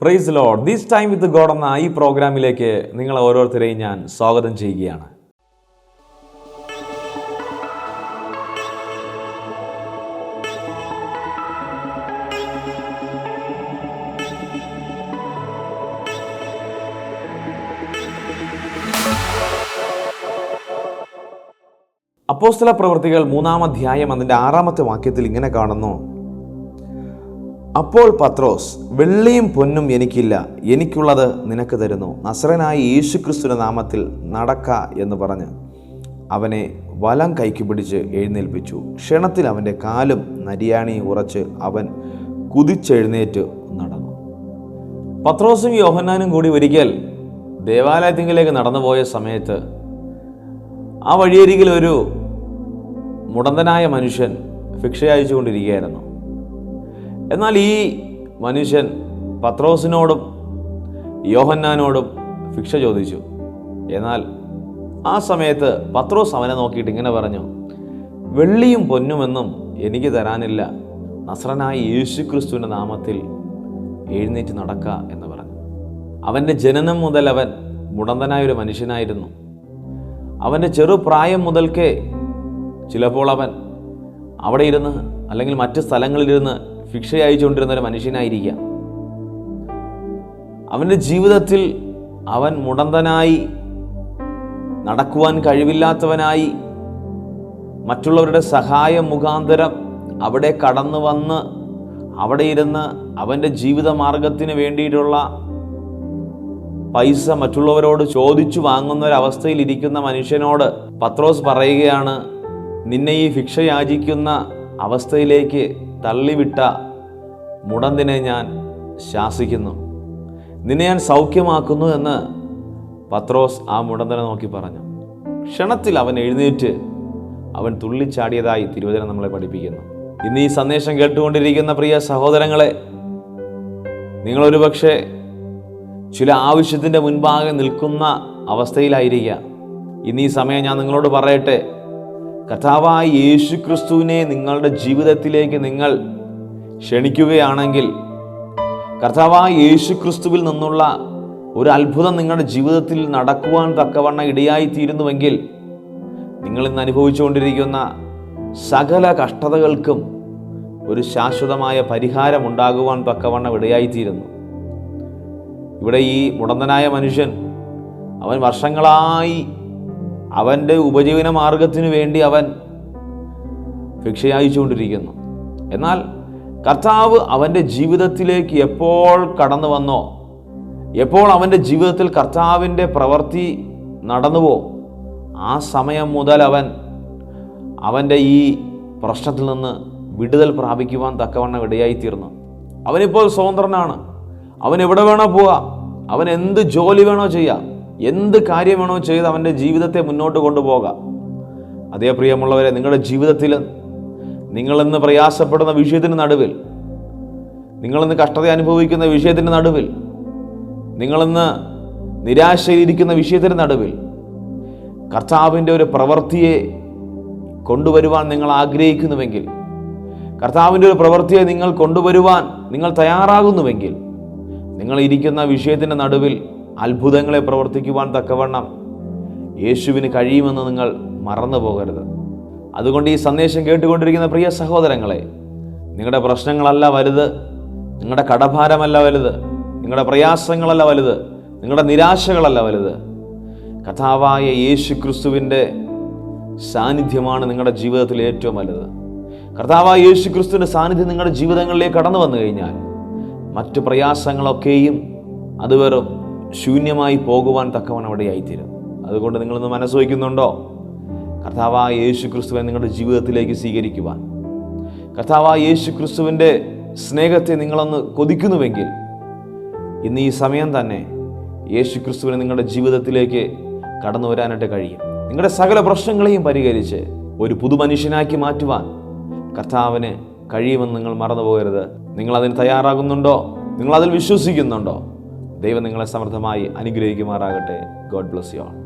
Praise Lord these time with God എന്ന ഈ പ്രോഗ്രാമിലേക്ക് നിങ്ങൾ ഓരോരുത്തരെയും ഞാൻ സ്വാഗതം ചെയ്യുകയാണ്. അപ്പോസ്തല പ്രവൃത്തികൾ മൂന്നാം അധ്യായം അതിന്റെ ആറാമത്തെ വാക്യത്തിൽ ഇങ്ങനെ കാണുന്നു. അപ്പോൾ പത്രോസ് വെള്ളിയും പൊന്നും എനിക്കില്ല. എനിക്കുള്ളത് നിനക്ക് തരുന്നു. നസ്രനായി യേശുക്രിസ്തുവിന്റെ നാമത്തിൽ നടക്ക എന്ന് പറഞ്ഞ് അവനെ വലം കൈക്ക് പിടിച്ച് എഴുന്നേൽപ്പിച്ചു. ക്ഷണത്തിൽ അവന്റെ കാലും നരിയാണി ഉറച്ച് അവൻ കുതിച്ചെഴുന്നേറ്റ് നടന്നു. പത്രോസും യോഹന്നാനും കൂടി ഒരിക്കൽ ദേവാലയത്തിങ്കിലേക്ക് നടന്നുപോയ സമയത്ത് ആ വഴിയരികിൽ ഒരു മുടന്തനായ മനുഷ്യൻ ഭിക്ഷ അയച്ചുകൊണ്ടിരിക്കുകയായിരുന്നു എന്നാൽ ഈ മനുഷ്യൻ പത്രോസിനോടും യോഹന്നാനോടും ഭിക്ഷ ചോദിച്ചു. എന്നാൽ ആ സമയത്ത് പത്രോസ് അവനെ നോക്കിയിട്ട് ഇങ്ങനെ പറഞ്ഞു വെള്ളിയും പൊന്നുമെന്നും എനിക്ക് തരാനില്ല. നസ്രനായ യേശുക്രിസ്തുവിന്റെ നാമത്തിൽ എഴുന്നേറ്റ് നടക്കുക എന്ന് പറഞ്ഞു. അവന്റെ ജനനം മുതൽ അവൻ മുടന്തനായ ഒരു മനുഷ്യനായിരുന്നു. അവന്റെ ചെറുപ്രായം മുതൽക്കേ ചിലപ്പോൾ അവൻ അവിടെ ഇരുന്ന് അല്ലെങ്കിൽ മറ്റ് സ്ഥലങ്ങളിലിരുന്ന് ഭിക്ഷ അയച്ചുകൊണ്ടിരുന്ന ഒരു മനുഷ്യനായിരിക്കാം അവന്റെ ജീവിതത്തിൽ അവൻ മുടന്തനായി നടക്കുവാൻ കഴിവില്ലാത്തവനായി മറ്റുള്ളവരുടെ സഹായം മുഖാന്തരം അവിടെ കടന്നു വന്ന് അവിടെ ഇരുന്ന് അവന്റെ ജീവിത മാർഗത്തിന് വേണ്ടിയിട്ടുള്ള പൈസ മറ്റുള്ളവരോട് ചോദിച്ചു വാങ്ങുന്ന ഒരവസ്ഥയിൽ ഇരിക്കുന്ന മനുഷ്യനോട് പത്രോസ് പറയുകയാണ് നിന്നെ ഈ ഭിക്ഷ യാചിക്കുന്ന അവസ്ഥയിലേക്ക് തള്ളിവിട്ട മുടന്തിനെ ഞാൻ ശാസിക്കുന്നു. നിന്നെ ഞാൻ സൗഖ്യമാക്കുന്നു എന്ന് പത്രോസ് ആ മുടന്തനെ നോക്കി പറഞ്ഞു. ക്ഷണത്തിൽ അവൻ എഴുന്നേറ്റ് അവൻ തുള്ളിച്ചാടിയതായി തിരുവചനം നമ്മളെ പഠിപ്പിക്കുന്നു. ഇന്ന് ഈ സന്ദേശം കേട്ടുകൊണ്ടിരിക്കുന്ന പ്രിയ സഹോദരങ്ങളെ നിങ്ങളൊരു പക്ഷേ ചില ആവശ്യത്തിന്റെ മുൻപാകെ നിൽക്കുന്ന അവസ്ഥയിലായിരിക്കുക. ഇന്ന് ഈ സമയം ഞാൻ നിങ്ങളോട് പറയട്ടെ കഥാവായ യേശു ക്രിസ്തുവിനെ നിങ്ങളുടെ ജീവിതത്തിലേക്ക് നിങ്ങൾ ക്ഷണിക്കുകയാണെങ്കിൽ കർത്താവായ യേശു ക്രിസ്തുവിൽ നിന്നുള്ള ഒരു അത്ഭുതം നിങ്ങളുടെ ജീവിതത്തിൽ നടക്കുവാൻ തക്കവണ്ണം ഇടയായി തീരുന്നുവെങ്കിൽ നിങ്ങൾ ഇന്ന് അനുഭവിച്ചുകൊണ്ടിരിക്കുന്ന സകല കഷ്ടതകൾക്കും ഒരു ശാശ്വതമായ പരിഹാരം ഉണ്ടാകുവാൻ തക്കവണ്ണം ഇടയായിത്തീരുന്നു. ഇവിടെ ഈ മുടന്തനായ മനുഷ്യൻ അവൻ വർഷങ്ങളായി അവന്റെ ഉപജീവന മാർഗത്തിനു വേണ്ടി അവൻ ഭിക്ഷയായിച്ചുകൊണ്ടിരിക്കുന്നു എന്നാൽ കർത്താവ് അവന്റെ ജീവിതത്തിലേക്ക് എപ്പോൾ കടന്നു വന്നോ എപ്പോൾ അവന്റെ ജീവിതത്തിൽ കർത്താവിന്റെ പ്രവൃത്തി നടന്നുവോ ആ സമയം മുതൽ അവൻ അവന്റെ ഈ പ്രശ്നത്തിൽ നിന്ന് വിടുതൽ പ്രാപിക്കുവാൻ തക്കവണ്ണം ഇടയായിത്തീർന്നു. അവനിപ്പോൾ സ്വതന്ത്രനാണ്. അവൻ എവിടെ വേണോ പോവാം. അവൻ എന്ത് ജോലി വേണോ ചെയ്യാം. എന്ത് കാര്യമാണോ ചെയ്ത് അവന്റെ ജീവിതത്തെ മുന്നോട്ട് കൊണ്ടുപോകാം. അതേ പ്രിയമുള്ളവരെ നിങ്ങളുടെ ജീവിതത്തിൽ നിങ്ങളെന്ന് പ്രയാസപ്പെടുന്ന വിഷയത്തിന് നടുവിൽ നിങ്ങളെന്ന് കഷ്ടത അനുഭവിക്കുന്ന വിഷയത്തിന്റെ നടുവിൽ നിങ്ങളെന്ന് നിരാശയിലിരിക്കുന്ന വിഷയത്തിന് നടുവിൽ കർത്താവിന്റെ ഒരു പ്രവൃത്തിയെ കൊണ്ടുവരുവാൻ നിങ്ങൾ ആഗ്രഹിക്കുന്നുവെങ്കിൽ കർത്താവിന്റെ ഒരു പ്രവൃത്തിയെ നിങ്ങൾ കൊണ്ടുവരുവാൻ നിങ്ങൾ തയ്യാറാകുന്നുവെങ്കിൽ നിങ്ങൾ ഇരിക്കുന്ന വിഷയത്തിന്റെ നടുവിൽ അത്ഭുതങ്ങളെ പ്രവർത്തിക്കുവാൻ തക്കവണ്ണം യേശുവിന് കഴിയുമെന്ന് നിങ്ങൾ മറന്നു പോകരുത്. അതുകൊണ്ട് ഈ സന്ദേശം കേട്ടുകൊണ്ടിരിക്കുന്ന പ്രിയ സഹോദരങ്ങളെ നിങ്ങളുടെ പ്രശ്നങ്ങളല്ല വലുത് നിങ്ങളുടെ കടഭാരമല്ല വലുത് നിങ്ങളുടെ പ്രയാസങ്ങളല്ല വലുത് നിങ്ങളുടെ നിരാശകളല്ല വലുത്. കഥാവായ യേശു ക്രിസ്തുവിന്റെ സാന്നിധ്യമാണ് നിങ്ങളുടെ ജീവിതത്തിൽ ഏറ്റവും വലുത്. കർത്താവായ യേശു ക്രിസ്തുവിന്റെ സാന്നിധ്യം നിങ്ങളുടെ ജീവിതങ്ങളിലേക്ക് കടന്നു വന്നു കഴിഞ്ഞാൽ മറ്റു പ്രയാസങ്ങളൊക്കെയും അത് വെറും ശൂന്യമായി പോകുവാൻ തക്കവണ അവിടെ ആയിത്തീരും. അതുകൊണ്ട് നിങ്ങളൊന്ന് മനസ്സ് വയ്ക്കുന്നുണ്ടോ കർത്താവായ യേശു ക്രിസ്തുവിനെ നിങ്ങളുടെ ജീവിതത്തിലേക്ക് സ്വീകരിക്കുവാൻ. കർത്താവായ യേശു ക്രിസ്തുവിന്റെ സ്നേഹത്തെ നിങ്ങളൊന്ന് കൊതിക്കുന്നുവെങ്കിൽ ഇന്ന് ഈ സമയം തന്നെ യേശു ക്രിസ്തുവിനെ നിങ്ങളുടെ ജീവിതത്തിലേക്ക് കടന്നു വരാനായിട്ട് കഴിയും. നിങ്ങളുടെ സകല പ്രശ്നങ്ങളെയും പരിഹരിച്ച് ഒരു പുതുമനുഷ്യനാക്കി മാറ്റുവാൻ കർത്താവിന് കഴിയുമെന്ന് നിങ്ങൾ മറന്നു പോകരുത് നിങ്ങൾ അതിന് തയ്യാറാകുന്നുണ്ടോ? നിങ്ങൾ അതിൽ വിശ്വസിക്കുന്നുണ്ടോ? ദൈവം നിങ്ങളെ സമൃദ്ധമായി അനുഗ്രഹിക്കുമാറാകട്ടെ. God bless you all